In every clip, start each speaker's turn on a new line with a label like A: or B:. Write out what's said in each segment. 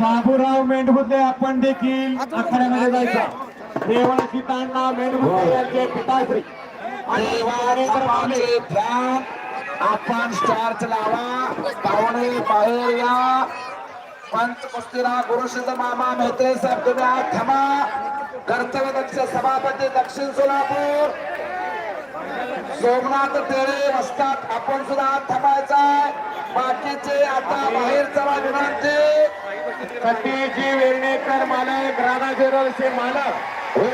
A: बाबूराव मेंढबुद्रे आपण देखील आखाड्यामध्ये जायचं. तांडा मेंढबुद्रे यांचे पिताश्री. आणि
B: आपण स्टार्च लावा. पाहुणे बाहेर या. पंच कुस्तीला गुरुशिंद मामा मेहते साहेब तुम्ही थांबा. कर्तव्य दक्ष सभापती दक्षिण सोलापूर. सोमनाथ टेळे वस्तात आपण सुद्धा आज थांबायचा बाकीचे आता बाहेर चला विनंती
A: सतीजी वेर्णेकर मालक राधा ज्वेलर्सचे मालक.
B: हो.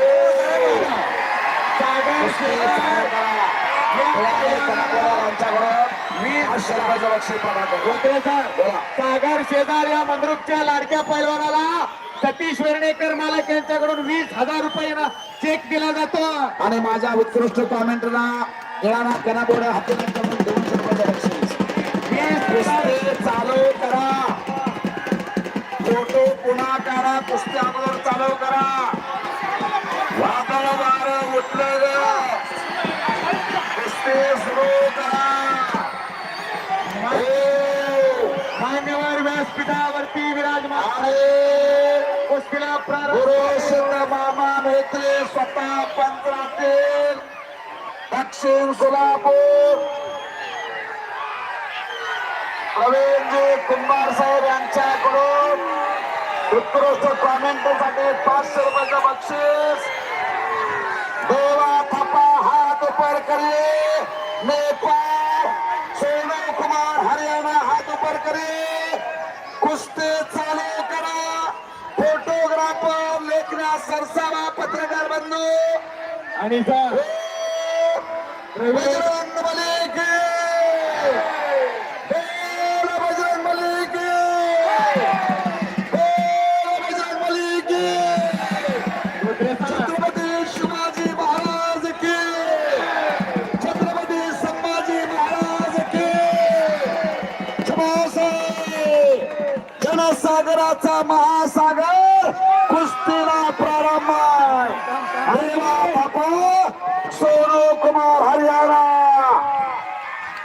A: सागर शेजार या मंद्रुपच्या लाडक्या पैलवानाला सतीश वेर्णेकर मालक यांच्याकडून वीस हजार रुपये चेक दिला जातो.
B: आणि माझ्या उत्कृष्ट कॉमेंटला निळाना कनाबोड हाती करून कुस्ती चालू करा. फोटो पुन्हा काढा कुस्ती अगोदर चालू करा. वादळ वारं उठलं कुस्ती सुरू करा. हो.
A: मान्यवर व्यासपीठावरती विराजमान कुस्तीला प्रारंभ
B: मामा मेहते स्वतः पंच दक्षिण सोलापूर. प्रवीणजी कुंभार साहेब यांच्याकडून उत्कृष्ट कॉमेंटसाठी पाचशे रुपयाचं बक्षीस. देवा थापा हात ऊपर करिए नेपाळ सोनू कुमार हरियाणा हात ऊपर करिए कुस्ती चालू करा. फोटोग्राफर लेखना सरसावा पत्रकार बंधू.
A: आणि सर
B: बजरंग बोल जनसागराचा महासागर कुस्तीला प्रारंभ आहे. अरे बापा सोनू कुमार हरियाणा.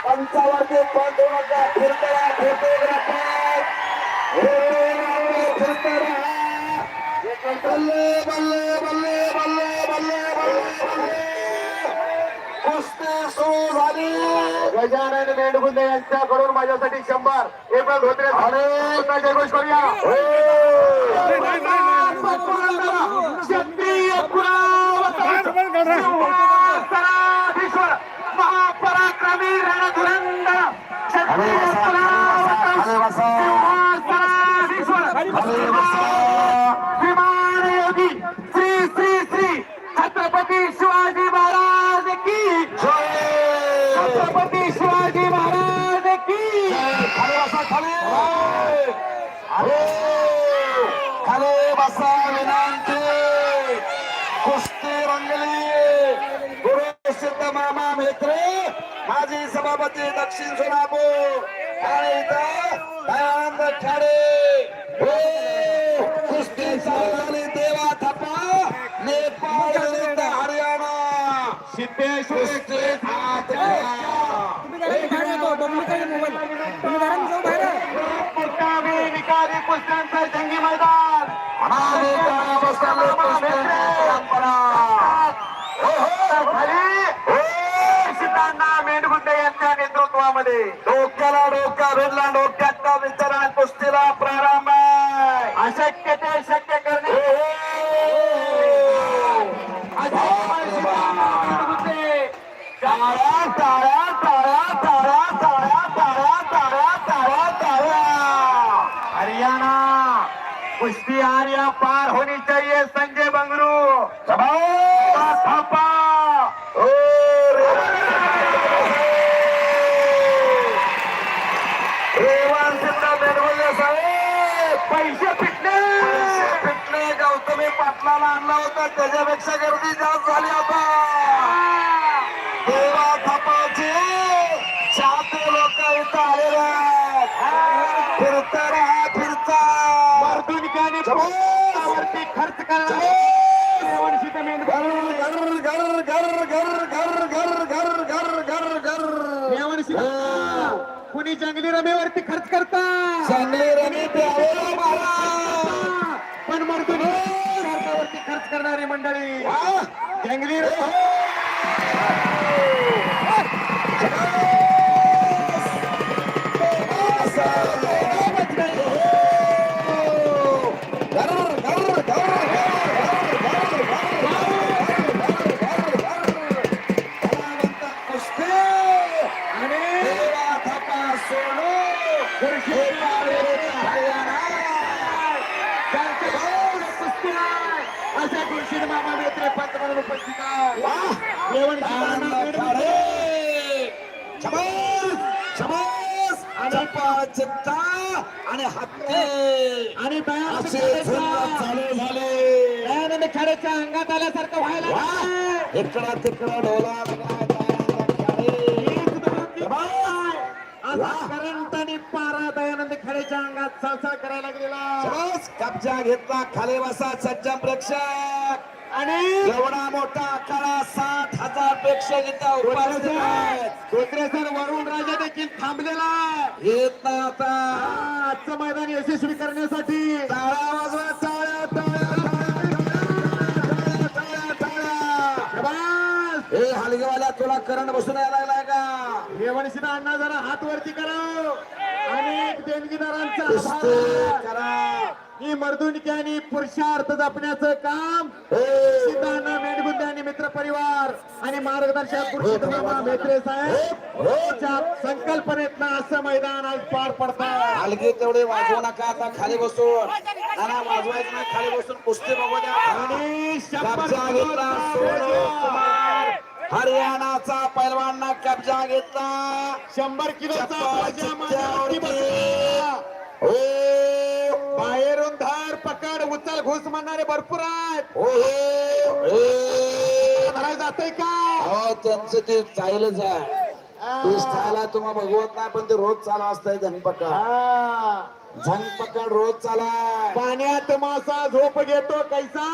B: पंचावरती पण दोन हजार फिरतरा फोटोग्राफर बल्ले बल्ले बल्ले बल्ले बल्ले बल्ले बल्ले. कुस्ती सुरू झाली.
A: गजानन मेंढगुंदे यांच्याकडून माझ्यासाठी शंभर एप्रिल धोत्रे
B: अरे
A: जयघोष करूया
B: हो.
A: महापराक्रमी रणधुरंदर क्षत्रिय कुलावतराधीश्वर विमान योगी श्री श्री श्री छत्रपती शिवाजी महाराज की छत्रपती शिवाजी महाराज की
B: खाली बसा खाली अरे खाली बसा विनंती कुस्ती रंगली गुरु सिद्ध मामा मेत्रे माजी सभापती दक्षिण सोलापूर. आणि इथं दयानंद खाडे. हो कुस्ती झाली देवा थापा. नेपाळ हरियाणा.
A: सिद्धेश्वर
B: कुस्ती
A: कुस्त्यांचा जंगी मैदान
B: आणि ग्रामस्थांनी कुस्त्यांची परंपरा
A: खाली सिद्धांना मेंढगुंडे यांच्या नेतृत्वामध्ये
B: डोक्याला डोका भिडला डोक्यात. विचारा कुस्तीला प्रारंभ आहे.
A: अशक्य ते शक्य करणे.
B: पाटलाला आणला होता त्याच्यापेक्षा गर्दी जास्त झाली आता देवा थापाचे चाहते लोक इथं आलेले फिरता राहा फिरता
A: मर्दुनिकाने वरती खर्च करा देवांशी जमीन
B: घर घर घर घर घर घर घर घर घर घर घर
A: देवांशी कुणी जंगली रमेवरती खर्च करता
B: चांगले रमी ते Wow.
A: Yang gini.
B: असे चालू झाले.
A: दयानंद अंगात आल्यासारखं व्हायला.
B: इकडं तिकडं ढोला
A: करायला
B: शबास! कब्जा घेतला खाली बसा सज्जन प्रेक्षक
A: आणि
B: एवढा मोठा आखाडा साठ हजार प्रेक्षक इथं
A: धोत्रेसर वरुण राजा देखील थांबलेला.
B: येत नाही आता
A: आजचं मैदान यशस्वी करण्यासाठी
B: टाळ्या वाजवा टाळ्या टाळ्या टाळ्या, टाळ्या, टाळ्या.
A: शाबास.
B: हे हलगेवाल्या तुला करंट बसून यायला लागलाय का
A: रेवणसिंह अण्णा जरा हात वरती करा. अनेक देणगीदारांचा ही मर्दुनिकी आणि पुरुषार्थ जपण्याचं काम.
B: हे.
A: सिद्धांना मेंढगुंदे आणि मित्र परिवार आणि मार्गदर्शक पुरुषोत्तम मेत्रे साहेब. यांच्या संकल्पनेतनं असं मैदान आज पार पडतं
B: हलगी तेवढे वाजवू नका आता खाली बसून. वाजवायचं खाली बसून कुस्ती बघू द्या.
A: आणि शंभर
B: कब्जा घेतला सोनू कुमार हरियाणाचा पैलवांना कब्जा घेतला.
A: शंभर किलोचा.
B: हो
A: बाहेरून धार पकड उचल घुस म्हणणारे भरपूर आहेत.
B: हो हो.
A: जातंय का?
B: हो त्यांचं ते चालच आहे. तुम्हाला बघवत नाही पण ते रोज चालू असतंय झंगपका
A: हा.
B: झंगपकड रोज चाला
A: पाण्यात मासा झोप घेतो कैसा?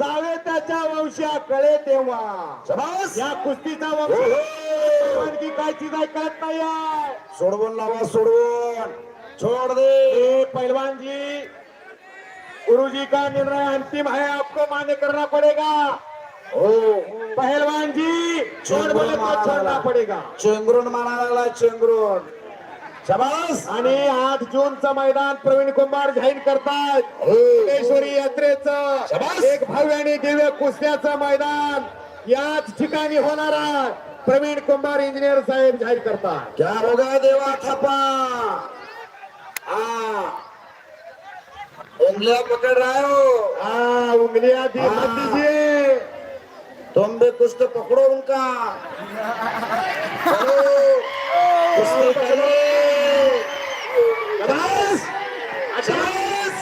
A: जावे त्याच्या वंशा कळे तेव्हा. या कुस्तीचा वंश. आणखी काय चीज कळत नाही.
B: सोडवून लावा सोडवून. छोड़ दे.
A: ए, पहलवान जी गुरु जी का निर्णय अंतिम है आपको मान्य करना पड़ेगा.
B: हो.
A: पहलवान जी छोड़ बोले तो छोड़ना पड़ेगा.
B: चेंगरून मारा लागला चेंगरून. शबास!
A: आणि आठ जूनचं मैदान प्रवीण कुंभार जाहीर करतायत
B: हो.
A: योगेश्वरी यात्रेचं. एक भव्य आणि दिव्य कुस्त्याचं मैदान याच ठिकाणी होणार प्रवीण कुंभार इंजिनियर साहेब जाहीर करतात.
B: क्या होगा देवा थपा? हाँ उंगलियां पकड़ रहे हो
A: उंगलिया दी
B: हा.
A: मत दीजिए
B: तुम भी कुछ तो पकड़ो उनका शबास शबास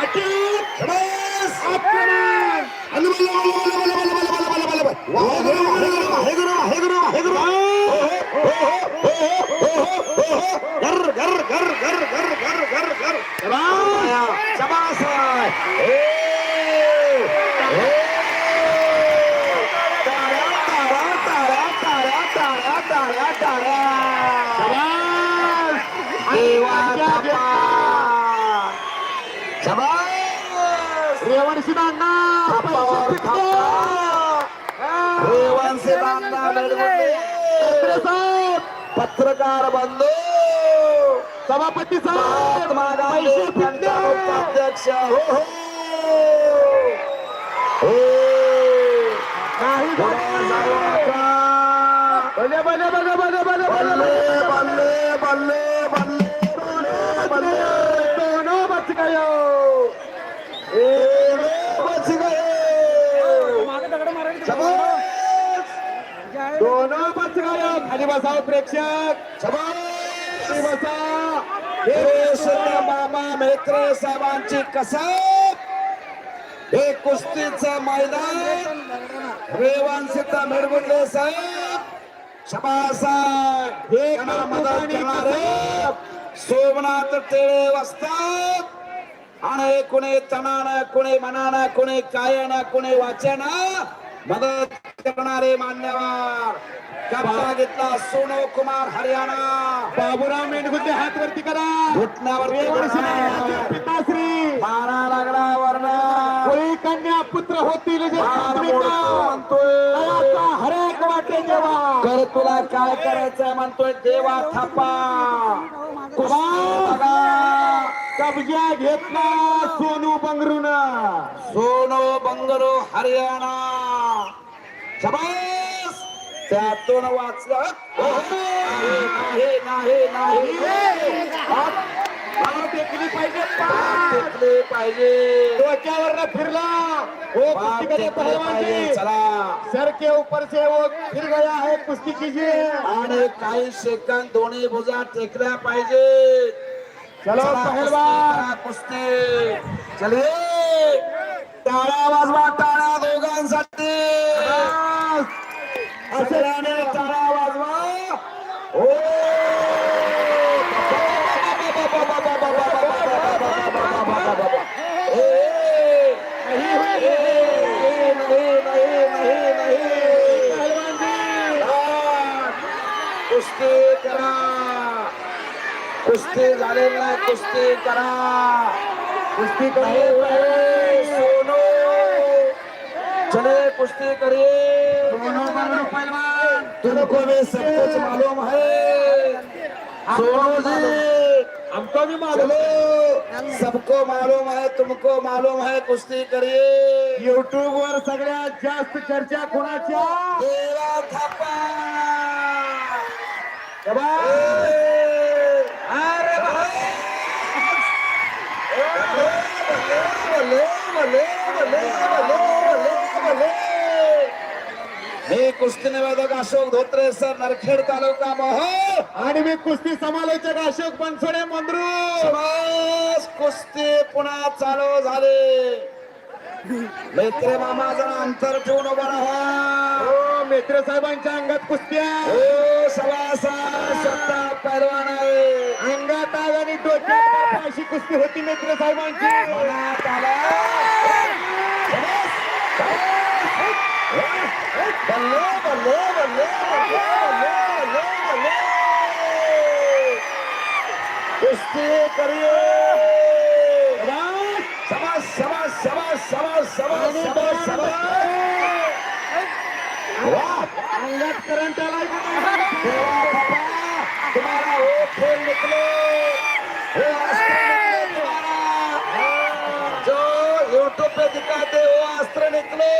A: अटक
B: शबास
A: अपमान
B: बल्ले बल्ले बल्ले बल्ले बल्ले बल्ले बल्ले बल्ले बल्ले वाहे पत्रकार बंधू
A: सभापती साहेब
B: उपाध्यक्ष हो हो हो बल्ले बल्ले बल्ले बल्ले बल्ले
A: दोनों बच गयो
B: ए, बच गए शबास
A: दोनों बच गयो खाली बसाव प्रेक्षक बसा
B: मामा मेत्रे साहेबांची कसब हे कुस्तीचं मैदान रेवांशीचा सिद्धा साहेब शबासाहेब
A: हे
B: मदत करणारे सोमनाथ टेळे वस्तात आणि कुणी तणानं कुणी मनानं कुणी कायानं कुणी वाचन मदत करणारे मान्यवर कब्जा घेतला सोनू कुमार हरियाणा.
A: बाबूराव मेंढगुंदे हात वरती करा.
B: घुटण्यावरती.
A: पिताश्री.
B: मारा लागला वर्ण
A: कोळी कन्या पुत्र होतील हरेक वाटे जेव्हा
B: कर तुला काय करायचंय म्हणतोय देवा थापा. बघा.
A: कब्जा घेतला सोनू बंगरून.
B: सोनो बंगरो हरियाणा. शबास! त्यातून वाचलं नाही नाही नाही
A: टेकली पाहिजे.
B: टेकले पाहिजे.
A: डोक्यावर फिरला. वो कुस्ती करे पहलवान
B: चला
A: सर के ऊपर से वो फिर गया है कुश्ती कीजिए
B: आणि काही सेकंद दोन्ही भुजा टेकल्या पाहिजे.
A: चलो
B: चला,
A: पहलवान.
B: कुस्ती कुस्ती. चलिये टाळ्या वाजवा टाळ्या दोघांसाठी. सगळ्यांनी टाळ्या वाजवा हो ए,
A: नहीं हुई
B: ए, नाही, नाही, नाही, नाही.
A: पहलवान जी
B: हा, कुस्ती करा। कुस्ती झालेली नाही कुस्ती करा।
A: कुश्ती
B: नहीं
A: करे
B: भाई, सोनो। चले कुश्ती करिए।
A: दोनों दोनों पहलवान
B: तुमको भी सब कुछ मालूम है
A: हमको भी मालूम.
B: सबको मालूम है तुमको मालूम है कुस्ती करिए.
A: युट्यूब वर सगळ्यात जास्त चर्चा कोणाच्या?
B: देवा थापा. अरे भाई भले, भले, भले, भले, भले, भले. मी कुस्ती निवेदक अशोक धोत्रे सर नरखेड तालुका मोहोळ
A: आणि मी कुस्ती समालोचक अशोक बनसोडे मंद्रू.
B: कुस्ती पुन्हा चालू झाले. मैत्रे मामा जरा अंतर ठेवून उभा राहा.
A: हो मित्र साहेबांच्या अंगात कुस्ती आहे.
B: हो सवासा स्वतः पैलवान आहे.
A: अंगात आग आणि डोक्यात अशी कुस्ती होती मित्र साहेबांची.
B: बल्ले बल्ले बल्ले बल्ले बल्ले बल्ले बल्ले कुस्ती करिए वाह
A: अंगात करंट आलाय
B: तुम्हारा वो खेल निकले हे अस्त्र पे दिखाते वो अस्त्र निकलो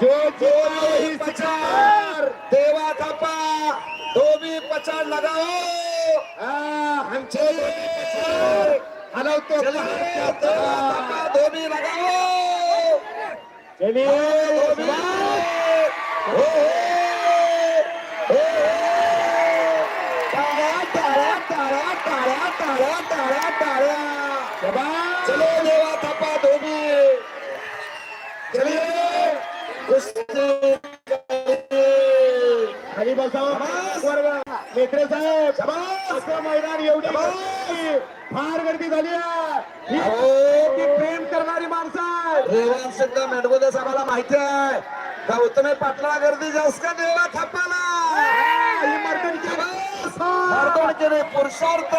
A: जो
B: जो
A: जो
B: वही पचार देवा थापा दो भी पचार लगाओ
A: आमचे हलवतो
B: चलिए देवा थापा दो भी लगाओ
A: चलिए
B: दो भी हो, हो, हो, हो. चलो देवा थापा धोबी.
A: खाली बसावं. मेत्रे साहेब. असं मैदान एवढी फार गर्दी झाली आहे. ही प्रेम करणारी माणसं
B: रेवण सिद्ध मेंढगोदे साहेबाला माहिती आहे. गौतमी पाटला गर्दी जास्त का देवा थापाला?
A: ही
B: पुरुषार्थ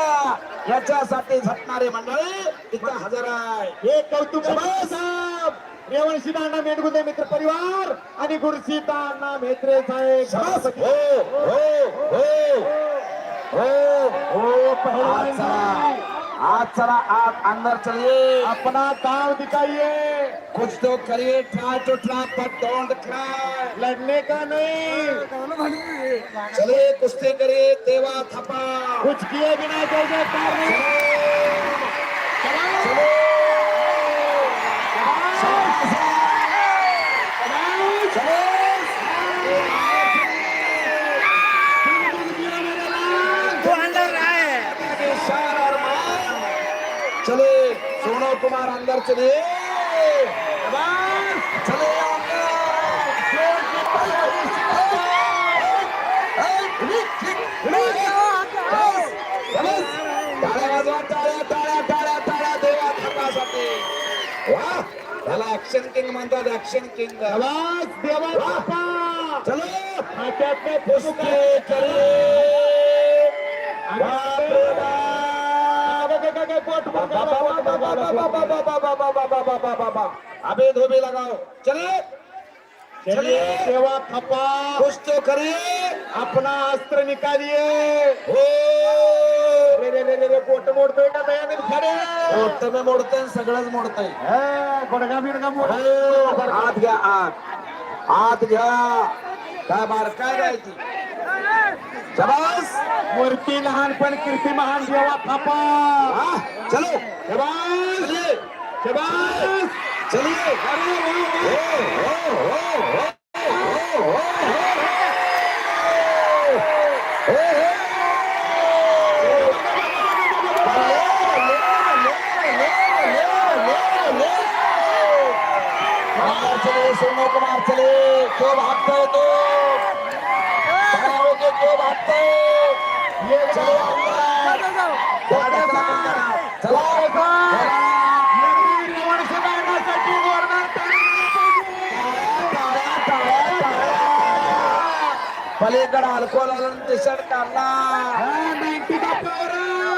B: याच्यासाठी झटणारी मंडळी तिथं हजर आहे
A: हे कौतुक साहेब रेवणशी दांडा मेंढगुदे मित्र परिवार आणि गुरुशी दांडा मेत्रे साहेब.
B: हो हो हो हो
A: हो
B: आज चला आज चला आज अंदर चलिए।
A: अपना दाव दिखाइए।
B: कुछ तो करिए try to try but don't try
A: लड़ने का नहीं।
B: चलिए कुश्ती करिए देवा थपा।
A: कुछ किए बिना जय जयकार नहीं।
B: चलो चले सोनव कुमार अंदर चले। चले वा त्याला ऍक्शन किंग म्हणतात ऍक्शन किंग
A: आवाज देवा बापा
B: चलो।
A: हातात में
B: कुस्ती बाप रे बाप. अबे धोबी लगाओ चलिए
A: चलिए देवा थप्पा
B: कुछ तो करिए
A: अपना अस्त्र निकालिए
B: हो
A: रे रे रे रे रे पोट मोडतोय का दयानंद खडे
B: मोठं मी मोडतंय सगळंच मोडतंय
A: हे, गुडघा बिडघा मोड
B: हो, आत घ्या आत आत घ्या काय बार काय जायची शबास
A: मूर्ती लहान पण कीर्ती महान देवा थापा
B: हा, चलो
A: शबास.
B: चलिए
A: शाबाश
B: चलिए पलीकडे अल्कोहोल आलं टी शर्ट काढला
A: नाईन्टी का पावर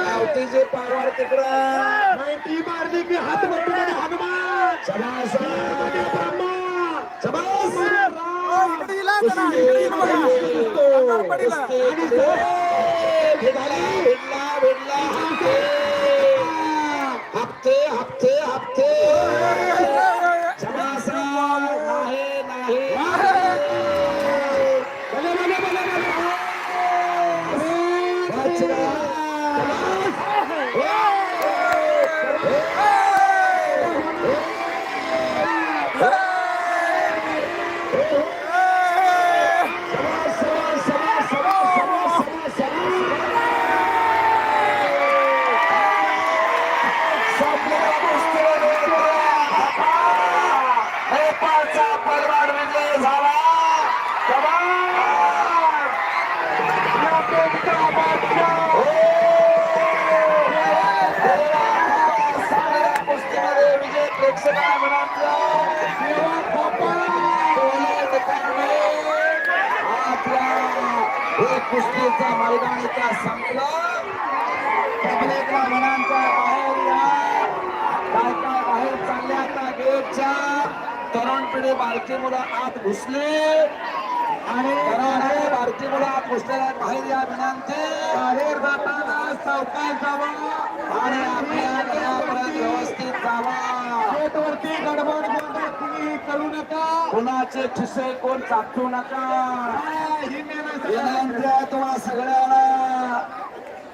B: गावठीचे पारवाड तिकडं.
A: नाईन्टी मारली की हात हनुमान.
B: शबास.
A: मध्ये ब्रह्मा.
B: गेटच्या तरुण पिढी बारकी मुलं आत घुसली. आणि बारकी मुलं आत घुसलेल्या बाहेर या विनंती. बाहेर जाताना सावकाश जावा. आणि आपल्या व्यवस्थित जावा.
A: गेटवरती गडबड गोंधळ कुणीही करू नका.
B: कुणाचे खिसे कोण चाखू नका. विनंती आहे तुम्हाला सगळ्यांना.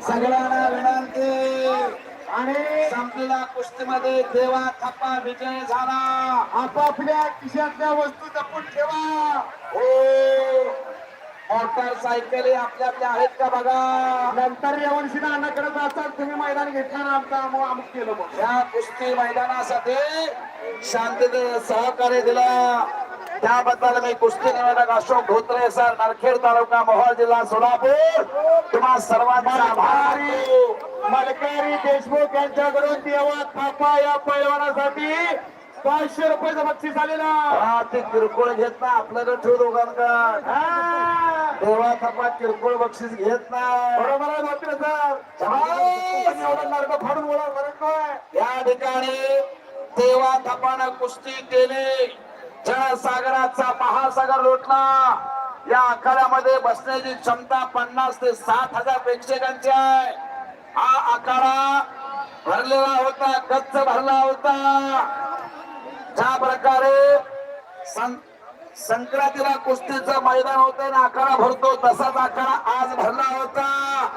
B: सगळ्यांना विनंती.
A: आणि
B: संपलेल्या कुस्तीमध्ये देवा थप्पा विजय झाला.
A: आपापल्या खिशातल्या वस्तू जपून ठेवा.
B: हो. मोटरसायकली आपल्या आपल्या आहेत का बघा?
A: नंतर या वर्षी नानाकडे जातात तुम्ही मैदान घेतलं ना आमचा अमु- अमुक केलं मग
B: या कुस्ती मैदानासाठी शांततेचं सहकार्य दिलं. त्याबद्दल मी कुस्ती निवेदक अशोक धोत्रे सर नरखेड तालुका मोहोळ जिल्हा सोलापूर. तुम्हा सर्वांचा आभार.
A: मलकारी देशमुख यांच्याकडून देवा थापा या पैलवानासाठी पाचशे रुपयाचं बक्षीस आलेलं
B: हा, ते किरकोळ घेत ना आपल्याकडे ठेव
A: हा.
B: देवा थप्पा किरकोळ बक्षीस घेत नाही
A: बरोबर आहे धोत्रे सर. फाडून बोला काय?
B: या ठिकाणी देवा थपानं कुस्ती केली. जनसागराचा महासागर लोटला. या आखाड्यामध्ये बसण्याची क्षमता पन्नास ते साठ हजार प्रेक्षकांची आहे. हा आखाडा भरलेला होता गच्च भरला होता. ज्या प्रकारे सं- संक्रांतीला कुस्तीचं मैदान होतं आणि आखाडा भरतो तसाच आखाडा आज भरला होता.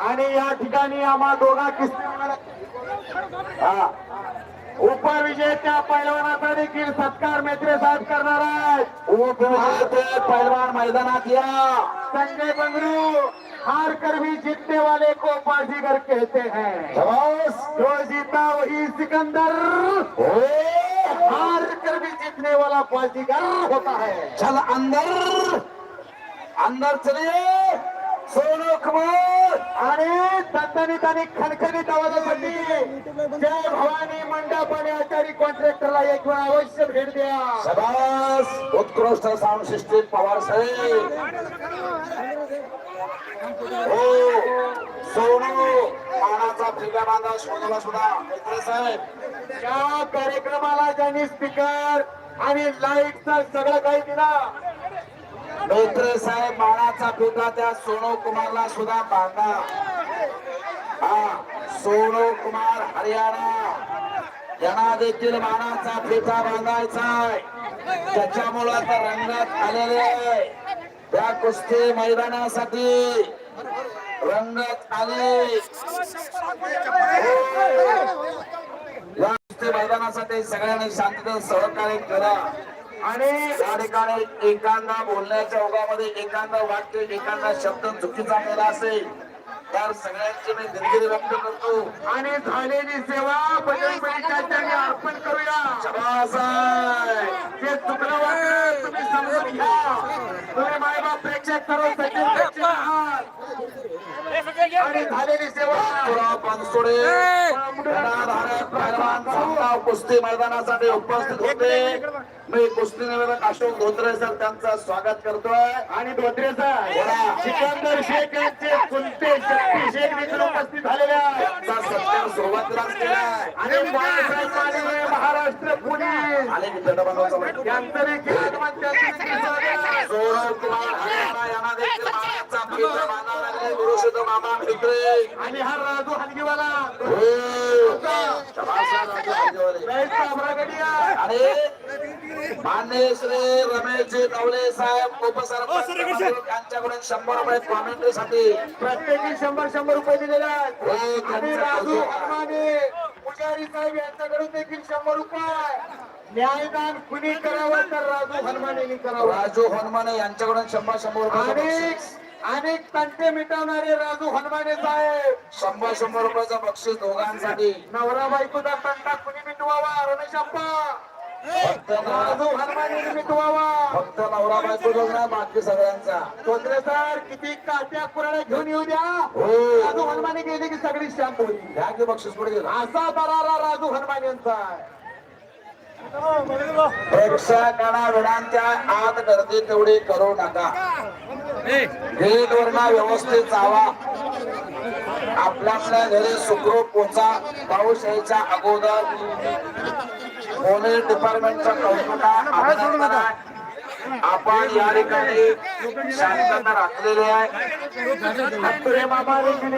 A: आणि या ठिकाणी आम्हा दोघा किस्ती
B: हा.
A: उपविजेत्या पैलवानाचा देखील सत्कार मेत्रे साहेब करणार आहेत.
B: उपविजेते पैलवान मैदानात या.
A: संजय बंगरू हार कर भी जीतने वाले को बाजीगर कहते हैं. जो जीता वही सिकंदर.
B: हो.
A: हार कर भी जीतने वाला बाजीगर होता है.
B: चल अंदर. अंदर चलिए सोनू कुमार
A: आणि दणदणीत आणि खणखणीत आवाजासाठी जय भवानी मंडप आणि आचारी कॉन्ट्रॅक्टरला एक वेळा अवश्य भेट द्या.
B: शाबास. उत्कृष्ट साऊंड सिस्टीम पवार साहेब. हो सोनू पानाचा फिगा बांधा शोधाला सुद्धा साहेब.
A: या कार्यक्रमाला ज्यांनी स्पीकर आणि लाईटचा सगळं काही दिला
B: मित्र साहेब बाणाचा फिगा त्या सोनू कुमारला सुद्धा बांधा. हा सोनू कुमार हरियाणा. यांना देखील बाणाचा फिगा बांधायचा त्याच्यामुळे आता रंगात आलेले त्या कुस्ती मैदानासाठी रंगात आले. या कुस्ती मैदानासाठी सगळ्यांनी शांततेत सहकार्य करा. आणि या ठिकाणी एखादा बोलण्याच्या ओघामध्ये एखादा वाक्य एखादा शब्द चुकीचा केला असेल तर सगळ्यांची मी दिलगिरी व्यक्त करतो.
A: आणि झालेली सेवा बजरंगबलीच्या चरणी अर्पण करूया.
B: शाबास आहे.
A: जे चुकलं तुम्ही समजून घ्या. तुम्ही मायबाप प्रेक्षक सचिव प्रेक्षक आहात. आणि झालेली सेवा.
B: कुस्ती मैदानासाठी उपस्थित होते. मी कुस्ती निवेदक अशोक धोत्रे सर त्यांचं स्वागत करतोय.
A: आणि धोत्रे सर. सिकंदर शेख यांचे चुलते शक्ती शेख देखील उपस्थित झालेले आहेत.
B: सत्कार सुरुवातीलाच केलाय.
A: आणि महाराष्ट्र पोलीस
B: आले
A: देखील आगमन त्यांचं देखील स्वागत.
B: सौरव कुमार हरियाणा यांना देखील गुरुशुद्ध मामा मित्रे
A: आणि हा राजू हलगीवाला.
B: मान्य श्री रमेशजी नवले साहेब उपसरपंच यांच्याकडून शंभर रुपये कॉमेंट्री साठी
A: प्रत्येकी शंभर शंभर रुपये दिलेले आहेत. आणि राजू. हनुमाने पुजारी साहेब यांच्याकडून देखील शंभर रुपये. न्यायदान कुणी करावं तर राजू हनुमाने करावं.
B: राजू हनुमाने यांच्याकडून शंभर शंभर रुपये
A: अनेक तंटे मिटवणारे राजू हनुमाने साहेब.
B: शंभर शंभर रुपयाचं बक्षीस दोघांसाठी.
A: नवरा बायकोचा तंटा कुणी मिटवावा? रमेशप्पा
B: फक्त
A: राजू हनुमाने मिटवावा.
B: फक्त नवरा बायको ना बाकी सगळ्यांचा.
A: तोत्रे सर किती काट्या कुराड्या घेऊन येऊ द्या?
B: हो.
A: राजू हनुमाने गेले की सगळी शांत होती
B: घ्या की बक्षीस पुढे गेला.
A: असा दरारा राजू हनुमान यांचा.
B: प्रेक्षकांना आहे आत गर्दी तेवढी करू नका. गेट वरना व्यवस्थित जावा. आपल्या आपल्या घरी सुखरूप पोचा पाऊस यायच्या अगोदर. पोलीस डिपार्टमेंटच्या कौतुका अभिनंदन आपण या ठिकाणी शांतता राखलेली आहे.
A: देखील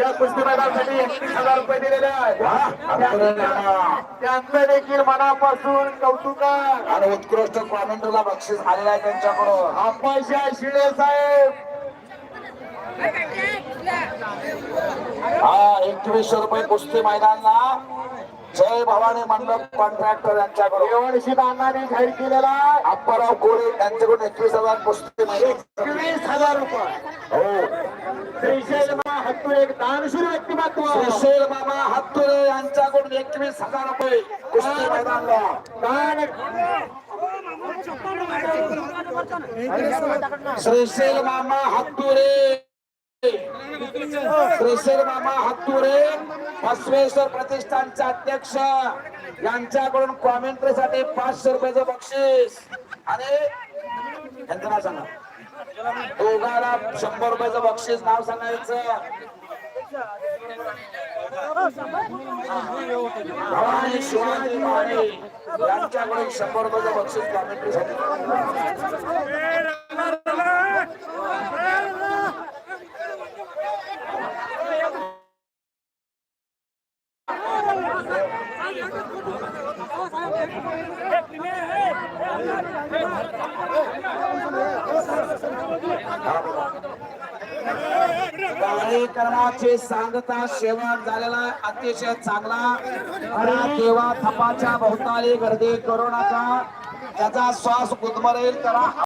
A: या कुस्ती मैदानासाठी एकतीस हजार रुपये दिलेले आहेत.
B: हत्तुरे मामा.
A: त्यांचं देखील मनापासून कौतुक.
B: आणि उत्कृष्ट कॉमेंटरला बक्षीस आलेलं आहे त्यांच्याकडून.
A: आप्पाशा शिळे साहेब.
B: हा एकवीसशे रुपये कुस्ती मैदानला. जय भवानी मंडप कॉन्ट्रॅक्टर यांच्याकडून.
A: जाहीर केलेला आहे.
B: अप्पाराव गोरे यांच्याकडून एकवीस हजार कुस्ती मैदान
A: एकवीस हजार रुपये.
B: हो.
A: श्रीशैल मा हत्तुरे एक दानशूर व्यक्तिमत्व.
B: श्रीशैल मामा हत्तुरे यांच्याकडून एकवीस हजार रुपये कुस्ती मैदानला.
A: दान
B: श्रीशैल मामा हत्तुरे. श्रीशैल मामा हत्तुरे बसवेश्वर प्रतिष्ठानचे अध्यक्ष यांच्याकडून कॉमेंट्री साठी पाचशे रुपयाचं बक्षीस. आणि यांचं नाव सांगा. दोघाला शंभर रुपयाचं बक्षीस नाव सांगायचं. भवानी शिवाजी माने यांच्याकडून शंभर रुपयाचं बक्षीस कॉमेंट्री साठी. कार्यक्रमाचे सांगता शेवट झालेला अतिशय चांगला. आणि देवा थपाच्या भोवताली गर्दी करू नका. त्याचा श्वास गुदमरेल करा